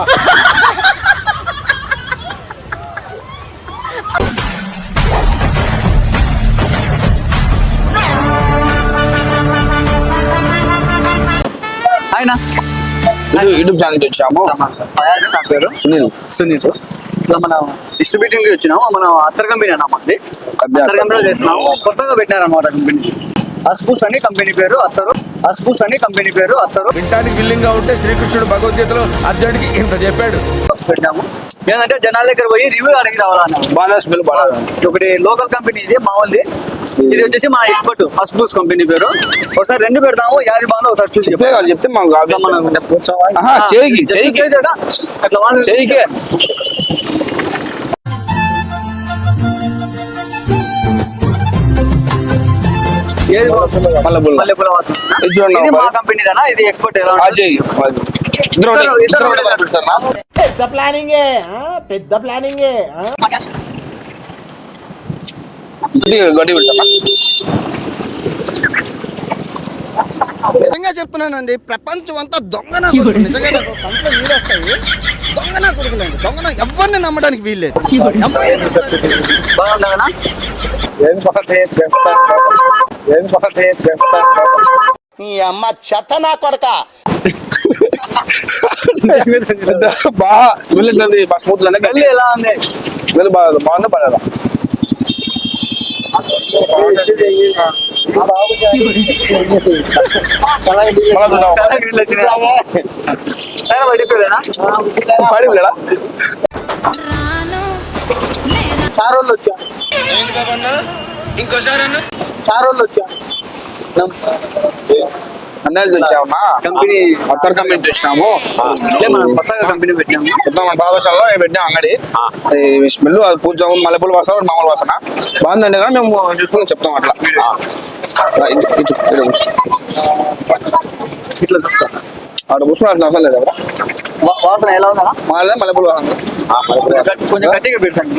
అమ్మా ఆయన. YouTube- channel వచ్చాము. నా పేరు. సునీల్. సునీల్. ఇట్లా మనం డిస్ట్రిబ్యూటింగ్కి వచ్చినాము. మనం అత్తర్ కంపెనీ అన్న మనది కంపెనీ అత్తర్ కంపెనీలో చేస్తున్నాము. కొత్తగా పెట్టినారన్నమాట కంపెనీ అస్బూస్ అని కంపెనీ పేరు అత్తరు. అస్బూస్ అని కంపెనీ పేరు అత్తరు. వినటానికి విల్లింగ్గా ఉంటే శ్రీకృష్ణుడు భగవద్గీతలో అర్జునుడికి ఇంత చెప్పాడు. పెట్టాము. ఏంటంటే జనాల దగ్గర పోయి రివ్యూ అడిగి రావాలన్న. బాగా స్మెల్ బాగా ఒకటి లోకల్ కంపెనీ ఇది మామూలుది. ఇది వచ్చేసి మా ఎక్స్పర్ట్ అస్బూస్ కంపెనీ పేరు. ఒకసారి రెండు పెడతాము యారి బాగుందో ఒకసారి చూసి చెప్తే మనం ఆహా, చేయికి, అట్లా చేయికే. మల్లెపూల. మల్లెపూల వాసన. ఇది చూడండి ఇది మా అబ్బాయి. కంపెనీదేనా ఇది ఎక్స్పర్ట్ ఎలా ఆ ఉంటుంది? చేయి ఇద్దరు ఒకటే- ఇద్దరు- ఇద్దరు ఇద్దరు ఒకటే పంపిస్తారు సార్ నా? పెద్ద ప్లానింగే? పెద్ద ప్లానింగే? గడ్డి నిజంగా చెప్తున్నానండి ప్రపంచం అంతా దొంగ నా కొడుకు నిజంగా నాకు కంట్లో నీళ్ళొస్తాయి దొంగ నా కొడుకులండి దొంగ నా ఎవరిని నమ్మడానికి వీల్లేదు ఈ అమ్మ చెత్త నా కొడక బాగా స్మెల్ ఎట్లుంది బాగా స్మూత్ స్మెల్ ఎలా ఉంది స్మెల్ బాగా బాగుందా పడదా మళ్ళా చూద్దాం. కలర్ గ్రీన్లు వచ్చినాయా? సరే, పడిపోయానా? పడిందిలేడా? చార్ వాళ్ళు వచ్చా చార్ వాళ్ళు వచ్చా అన్నయ్యలు తెచ్చామన్నా కంపెనీ అత్తర్ కంపెనీ ఇదే మనం కొత్తగా కంపెనీ పెట్టాము. మొత్తం మన పాదశాలలో పెట్టాం అంగడి స్మెల్ పూజ మల్లెపూల వాసన మామూలు వాసన. బాగుందండి కానీ మేము చూసుకుని చెప్తాం అట్లా. ఇట్లా చూస్తా ఆడ కూర్చోవాల్సిన అవసరం లేదు వా- వాసన ఎలా ఉందా మాదే మల్లెపూల వాసన. కొంచెం గట్టి- కొంచెం గట్టిగా పెట్టండి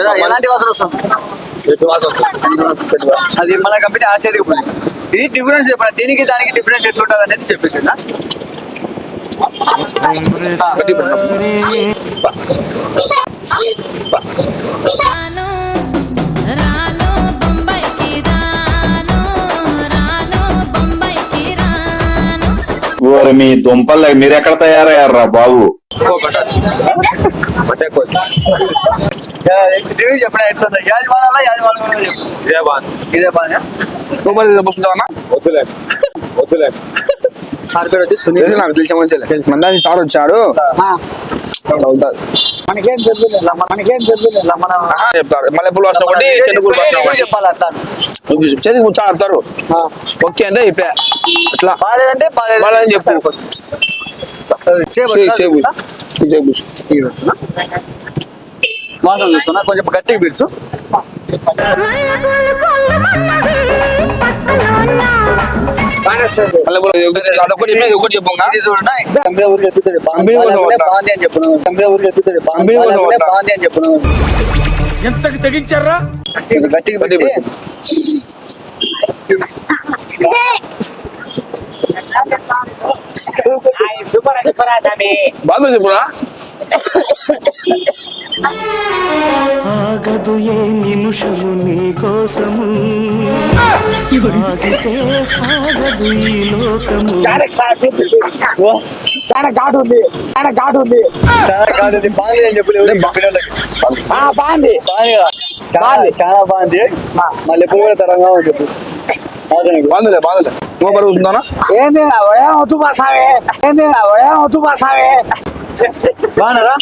ఎలా ఎలాంటి వాసన వస్తుంది? అది మన కంపెనీ ఆశ్చర్యపోయింది ఇది డిఫరెన్స్ చెప్పండి దీనికి దానికి డిఫరెన్స్ ఎట్లుంటుంది అనేది చెప్పేసి రాను ఓరి మీ దుంపలు మీరు ఎక్కడ తయారయ్యారా బాబు? సార్ పేరు వచ్చి సునీల్ తెలిసి నాకు మందాసి సార్ వచ్చాడు అవుతాది. మనకేం తెలుసు మనకేం తెలుసు చెప్తారు మల్లెపూల ఒకటి ఆడతారు ఓకే అంటే అయిపోయా అట్లా. బాగాలేదంటే బాగాలేదు. బాగాలేదని చెప్పు. వాసన చూస్తున్నా కొంచెం గట్టిగా పిలుచు. ఎంతకి తెగించారా? గట్టిగా బాగా చెప్పురా ఆగదు ఏ నిమిషము నీ కోసము. ఆగితే సాగదు ఈ లోకము. చాలా ఘాటు ఉంది. చాలా ఘాటు ఉంది. బాగుంది అని చెప్పలేదు బాగుంది. బాగుంది చాలా బాగుంది. మళ్ళీ ఎప్పుడు కూడా తరంగా ఉంది బాగుందిలే బాగుందిలే. నువ్వు కూర్చుంటానా ఏంది వద్దు బాసావే ఏంది వద్దు బాసావే బాగున్నారా?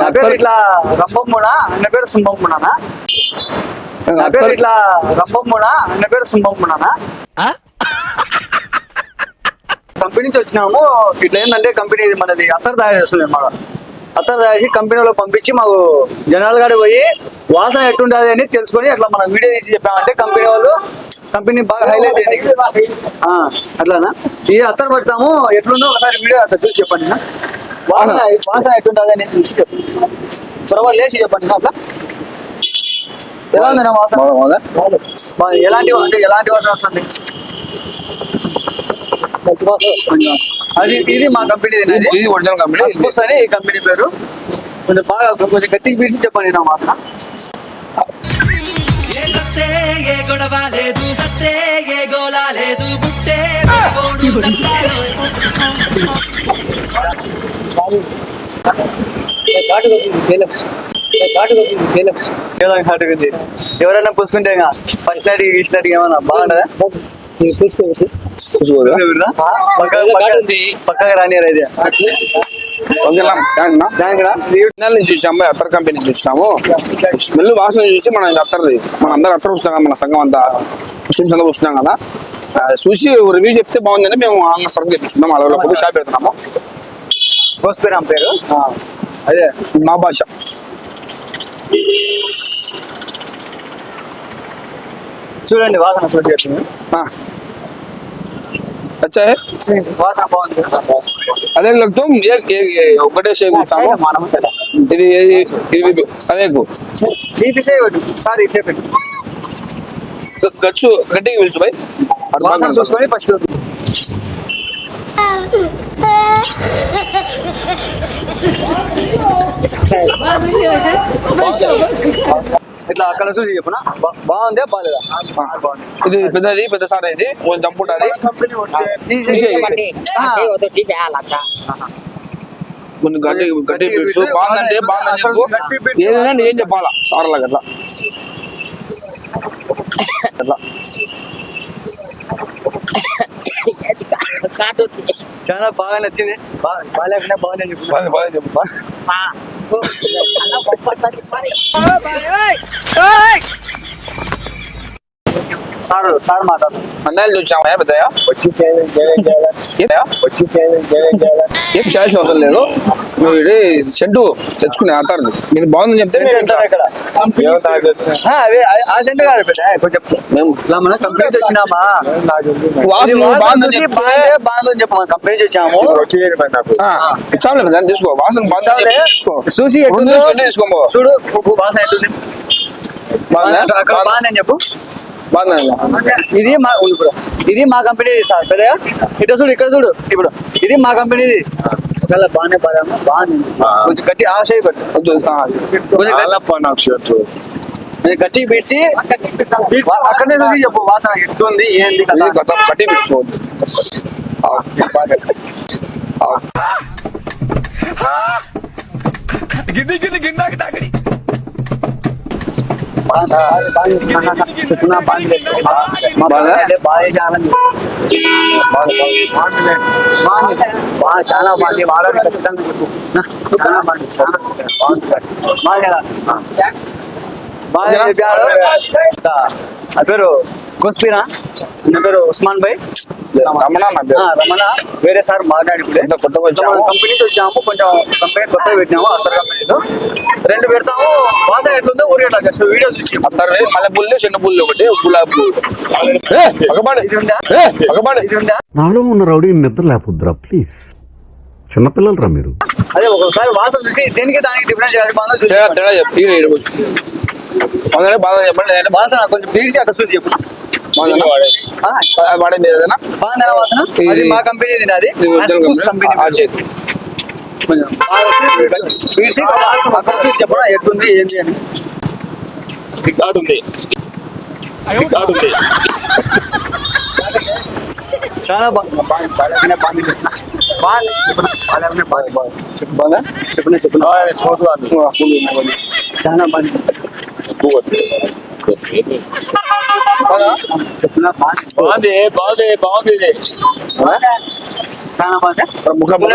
నా పేరు ఇట్లా రంభమ్ముడా అన్న పేరు సుంభమ్ముడానా నా పేరు ఇట్లా రంభమ్ముడా అన్న పేరు కంపెనీ నుంచి వచ్చినాము. ఇట్లా ఏంటంటే కంపెనీ మనది అత్తర్ తయారు చేస్తుంది అన్నమాట. అత్తర్ చేసి కంపెనీలో పంపించి మాకు జనాలు కాడ పోయి వాసన ఎట్టుండదు అని తెలుసుకొని అట్లా మనం వీడియో తీసి చెప్పామంటే కంపెనీ వాళ్ళు కంపెనీ బాగా హైలైట్ చేయండి అట్లానా? ఇది అత్తర్ పడతాము. ఎట్లుందో ఒకసారి వీడియో అట్లా చూసి చెప్పండి నా. వాసన వాసన ఎట్టుంటుంది అని చూసి చెప్పండి. త్వరగా లేచి చెప్పండి అట్లా? ఎలా ఉంది వాసన. ఎలాంటి అంటే ఎలాంటి వాసన వస్తుంది. అది ఇది మా కంపెనీ ఇది ఇది ఒరిజినల్ కంపెనీ అస్బుస్ అని ఈ కంపెనీ పేరు కొంచెం బాగా కొంచెం గట్టిగా పీల్చి చెప్పండి నా మాట ఎవరైనా పూసుకుంటే ఫస్ట్ నైట్ ఇచ్చినట్టు ఏమన్నా బాగుంటుందా పక్క- పక్కగా రానియరు అయితే ఓకేనా థ్యాంక్స్ నా. దానికి రా. నెల నుంచి చూసాము అత్తర్ కంపెనీ చూసినాము స్మెల్ వాసన చూసి మనం అత్తర్ది. మన అందరు అత్తర్ కదా మన సంఘం అంతా. ముస్లిమ్స్ అంతా చూసినాం కదా. చూసి రివ్యూ చెప్తే బాగుందని మేము ఆంగ్ల సరుకు తెప్పించుకున్నాం అలా కొద్ది షాప్ పెడుతున్నాము. గోస్పేరామ్ పేరు? అదే. మా భాష. చూడండి వాసన చూసి చెప్పింది. ఆ. అచ్చా है? వాసన బాగుంది అదే లగ్తం ఏ- ఏ- ఏ- ఒకటే షేప్ ఇస్తాము ఇది ఇది ఇది అదే ఈ పిసే పెట్టు సార్ ఈ చెప్పండి గచ్చు గట్టిగా పిలుచు భయ్ వాసన చూసుకొని ఫస్ట్ ఇట్లా అక్కడ చూసి చెప్పున? బాగుందా బాగాలేదా ఇది పెద్దది పెద్ద సార్ ఇది కొంచెం దంపుంటది కొన్ని గట్టి గట్టి పిలుచు బాగుందంటే బాగుందని చెప్పు. ఏదైనా నేను చెప్పాలా? సార్లకు అట్లా. అట్లా. చాలా బాగా నచ్చింది. బా- బాగాలేకుండా బాగుందని చెప్పు. బాగుంది చెప్పు. సార్ సార్ మాట్లాడు అన్నాలు చూసామా పెద్దయ్య ఏమయ్యా? ఏం చేయాల్సిన అవసరం లేదు నువ్వు ఇది సెంటు తెచ్చుకునే ఆతారు నేను బాగుందని చెప్తే సెంట్ నేను ఎంత ఇక్కడ ఆ, అవే ఆ- ఆ సెంట్ కాదు పెద్ద కొంచెం మేము ఇలా మనం కంపెనీ నుంచి వచ్చినామా ఇది బాగుందని చెప్తే బాగుందని చెప్పు. మనం కంపెనీ నుంచి వచ్చాము ఆ, ఇచ్చాంలే పెద్ద తీసుకో. వాసన. తీసుకో. చూసి తీసుకోమో చూడు వాసన ఎట్లుంది. బాగుందా? అక్కడ బాగుందని చెప్పు. బాగుందా? ఇది మా. ఇది మా కంపెనీది సార్. పెద్దగా ఇటు చూడు ఇక్కడ చూడు ఇప్పుడు. ఇది మా కంపెనీది ఒకవేళ బాగానే బాగా బాగుంది కొంచెం గట్టి ఆశ కొంచెం గట్టి- గట్టి పిడిచి అక్కడనే చూసి చెప్పు వాసన ఎట్లుంది ఏంది కదా గతం కట్టి పెట్టుకోవద్దు ఆ, మా బాగా? చాలా బాగుంది బాగా చాలా బాగుంది వాడాలి ఖచ్చితంగా చెప్పు నా, చాలా బాగుంది చాలా బాగుంది బాగా చెప్పారు ఆ పేరు కోస్పీనా నా పేరు ఉస్మాన్ భాయ్. రమణ రమణ. వేరే సార్ మాట్లాడి కొత్తగా వచ్చాము. కంపెనీ నుంచి వచ్చాము. కొంచెం కంపెనీ కొత్తగా పెట్టినాము. అత్తర్ కంపెనీలో రెండు పెడతాము. వాసన ఎట్లుందో ఊరిగట్లా జస్ట్ వీడియో చూసి. అత్తరు మల్లె పుల్లు చిన్న పుల్లు ఒకటి గులాబీ పువ్వు. ఏ, పక్కపాడు. ఇది ఉందా? ఏ, పక్కపాడు. ఇది ఉందా? నాలో ఉన్న రౌడీ నిద్ర లేపుద్రా ప్లీజ్ చిన్నపిల్లలరా మీరు? అదే ఒకసారి వాసన చూసి దేనికి దానికి డిఫరెన్స్ బాగా చెప్పు. బాగా చెప్పండి వాసన కొంచెం పీడిచి అట్లా చూసి చెప్పు. వాడేది ఏదైనా అది మా కంపెనీ. కంపెనీ బాగా అక్కడ చూసి చెప్పరా ఎట్లుంది ఏంది అని చాలా బాగుంది. బాగుంది బాగానే బాగుంది బాగుంది బాగుంది చెప్పు బాగా చెప్పిన చెప్పిన. చాలా బాగుంది. చెప్పిన బాగుంది? బాగుంది. బాగుంది ఇది చాలా బాగుంది? ముఖ ముఖ